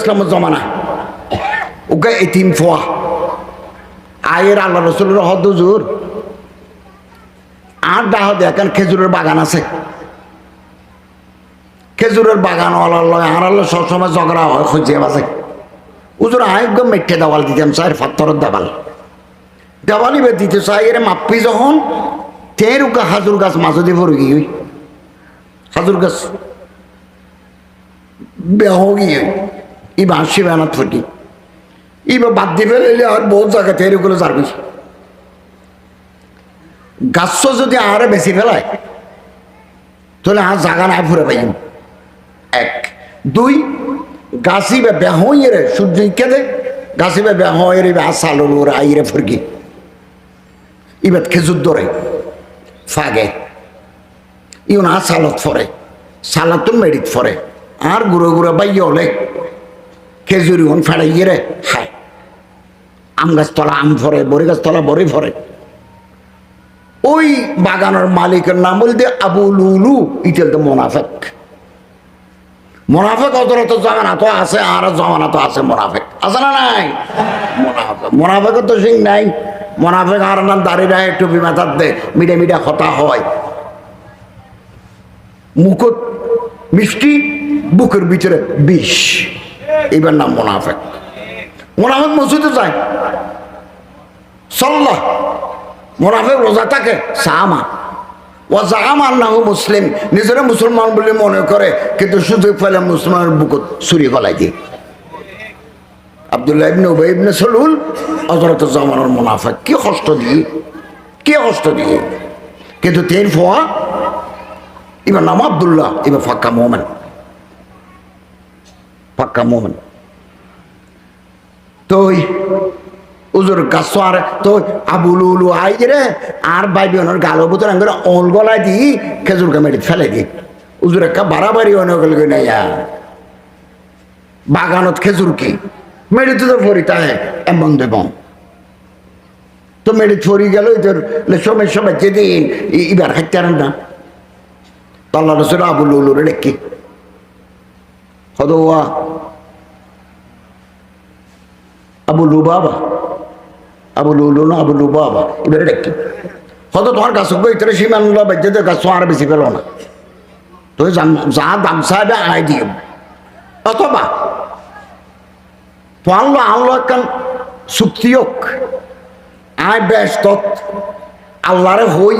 ইসলামের জমানা। ওকে এতিম ফোয়া। আয়ের আল্লাহ রসুলের হদ জোর আর ডাহ দেখেন খেজুরের বাগান আছে? খেজুরের বাগান আল্লাহ, আর আল্লাহ সবসময় ঝগড়া হয়, খুঁজে বাজে উজুর আয়োগ্য মেটে দেওয়াল দিতাম চাই ফাত্তরের দেওয়াল। দেওয়ালি বে দিতে চাই, এর মাপ্পি যখন, তের উকা হাজুর গাছ মাঝে দিয়ে পড়ে গিয়ে হাজুর গাছ বেহ গিয়ে ইবা হাসি বেনাত ফুটি। ইবা বাদ দিয়ে ফেলে আর বহুত জায়গা তের উগুলো যাবি গাছ যদি আরে বেশি ফেলায়, তাহলে আর জাগা নাই ফুরে পাই এক। দুই, গাছি বে বেহইয়ে রে সূর্য কেদে, গাছি বে বেহইয়ে রে আসালো রে আইরে ফুরকি। ইবাদ খেজুর ধরে, ফাগে। ইউন আর সালত ফরে, সালাতুন মেডিত ফরে। আর গুঁড়ো গুঁড়ো বাইয়ে হলে খেজুরি হন ফেড়াইয়ে রে খায় আম গাছতলা আম ফরে বড়ি গাছতলা বড়ি ফরে ওই বাগানের মালিকের নাম বলতে আবু লুলু ইটেল তো মোনাফেক। মোনাফেক অত জমানা তো আছে, আর জমানা তো আছে মোনাফেক। আছে না নাই? মোনাফেক। মোনাফেকের তো সিং নাই। মোনাফেক আর নাম দাঁড়িয়ে একটু বিমাতার দে, মিডে মিডে হতা হয়। মুখত মিষ্টি, বুকের ভিতরে বিষ। এবার নাম মোনাফেক। মোনাফেক মসজিদে যায়। সল্লাহ। মোনাফেক রোজা থাকে সামা ও জাহামান না মুসলিম। নিজেরা মুসলমান বলে মনে করে, কিন্তু সুযোগ পেলে মুসলমানের বুকত ছুরি ফলাই দিয়ে। আবদুল্লাহ ইবনে উবাই ইবনে সলুল হজরত জামানোর মুনাফেক, কি কষ্ট দিয়ে, কি কষ্ট দিয়ে। কিন্তু তিন ফোয়া এবার নাম আবদুল্লাহ এবার ফাক্কা মোমেন। ফাক্কা মোমেন। তো উজুর গাছ আর তো আবুলু উলু আই রে, আর বাই বিয়নের গালো বুতর আঙ্গুর অল গলায় দি, খেজুর কামেড়ি ফেলে দি। উজুর একটা বাড়াবাড়ি অনেক গেল নাই বাগানত খেজুর কি? মেডিত তো ফরি তাই এমন দেব তো মেডিত ফরি গেল তোর সময় সময় যেদিন এবার খাইতে না। তাল্লা রসুল আবুল উলুর রেখি হদোয়া আবু লুবাবা আবু লুলু না আবু লুবাবা এবারে রেখি হয়তো তোমার গাছ ইতরে সীমান বাজ্যতে গাছ আর বেশি পেল না। তো যা দাম সাহেবে আয় দিও। অথবা পানলো আনলো একখান চুক্তিওক আয় বেশ তত আল্লাহরে হই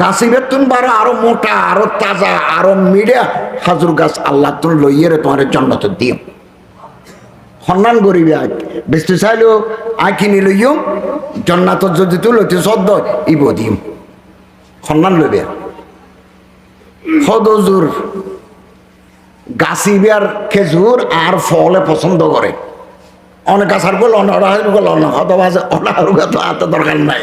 গাছি বেতুন বারো আরও মোটা, আরও তাজা, আরও মিডিয়া, হাজুর গাছ আল্লাহ তুমি লইয়ে রে, তোমার জন্নত দিও। সন্ধান করিবি আগ বেচতে চাইলেও আই কিনি লইও, জন্নাত যদি তুই লইতে সদ্য ইব দিম সন্ধান লইবে সদজুর গাছি বিয়ার খেজুর আর ফলে পছন্দ করে। অনেক গাছার বল অনাহার বল অনা হত বাজে অনাহার তো হাতে দরকার নাই।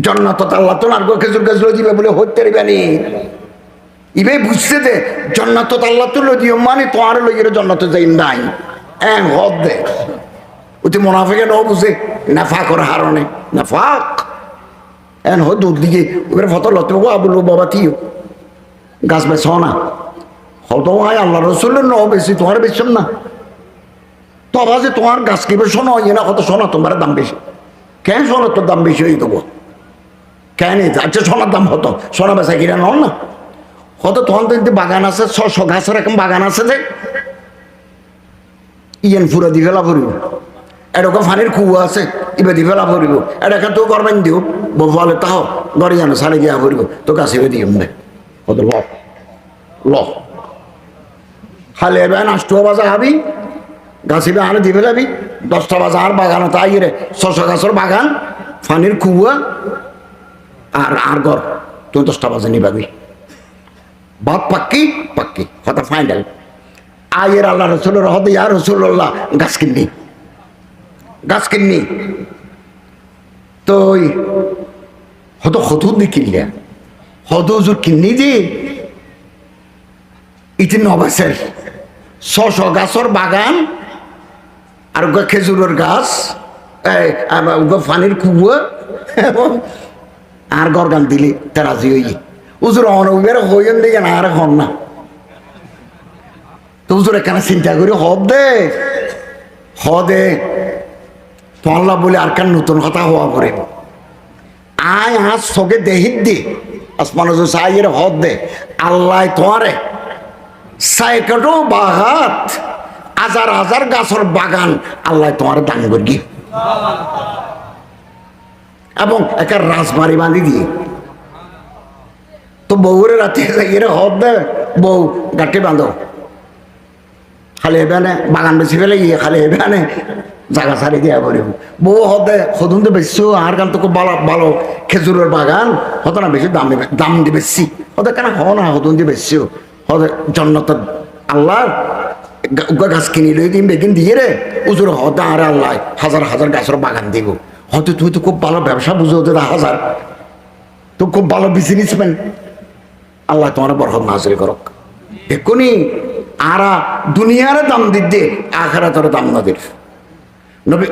জন্নত আল্লাহ তো আর খেজুর গাছ দিবে বলে হইতে পারিবেনি ইবে বুঝতে দে জন্নত লদিও মানে তোমার যাই নাই। দে। ন বুঝে বাবা গাছ বেছ না। হত হয় ন তোমার না। যে তোমার গাছ শোনো ইয়ে কত শোনা, তোমার দাম বেশি। কেন সোনা তোর দাম বেশি হয়ে দেবো কেন আচ্ছা সোনার দাম হতো সোনা বেচা কিনা নন না? কত তখন তো বাগান আছে ছশো গাছের এখন বাগান আছে যে? ইয়েন ফুরা দি ফেলা ফুরিব। এরকম ফানির কুয়া আছে ইবে দি ফেলা ফুরিব। এটা তো করবেন দিও। বলে, তাহ, গড়ি জানো, সারে গিয়া ফুরিব। তো কাছে দে। কত ল? ল। খালি এবার নাষ্ট বাজা হাবি গাছিবে আনে দি ফেলাবি। দশটা বাজা আর বাগান তাই রে। ছশো গাছের বাগান, ফানির কুয়া আর আর গড় তুই দশটা বাজে নিবাবি বাদ পাক্কি পাক্কি, কথা ফাইনাল আয়ের আল্লাহ রসুলের হদ ইয়া রসুল্লাহ গাছ কিননি গাছ কিননি তো ওই হত হতুন দি কিনলে হত হুজুর কিননি যে, ইতি নবাসের ছশ গাছর বাগান আর খেজুরের গাছ পানির কুয়া আর গরগান দিলি, তেরাজি হই উজুর অনবের হইন দিকে না, আর হন না। তো উজুর এখানে চিন্তা করি, হদ দে। হ দে। তো আল্লাহ বলে, আর কান নতুন কথা হওয়া পরে আয়, আজ সগে দেহিত দি। আসমান সাইয়ের হদ দে। আল্লাহ তোমারে সাইকেটো বাগাত হাজার হাজার গাছের বাগান আল্লাহ তোমার করি। এবং একটা রাজমারি বাঁধি দিয়ে। তো বউরে রাতে এর হদ দে, বউ গাঠে বাঁধো। খালি এবানে বাগান বেশি ফেলে গিয়ে খালি এবানে জায়গা ছাড়ি দিয়া করিব বউ হদে সদুন তো বেশি আর গান তো খুব ভালো ভালো খেজুরের বাগান, হতো না বেশি দাম দাম দিয়ে বেশি হতে কেন হ না হতুন দিয়ে বেশি হতে জন্নত আল্লাহ গাছ কিনি লই দিন বেগিন দিয়ে রে উজুর হতে আর আল্লাহ হাজার হাজার গাছের বাগান দিব। হয়তো তুমি তো খুব ভালো ব্যবসা বুঝো ওদের হাজার। তো খুব ভালো বিজনেসম্যান আল্লাহ তোমার বরহম হাজির করক। এক্ষুনি আরা দুনিয়ারে দাম দিতে, আখারাতের দাম না দিল নবী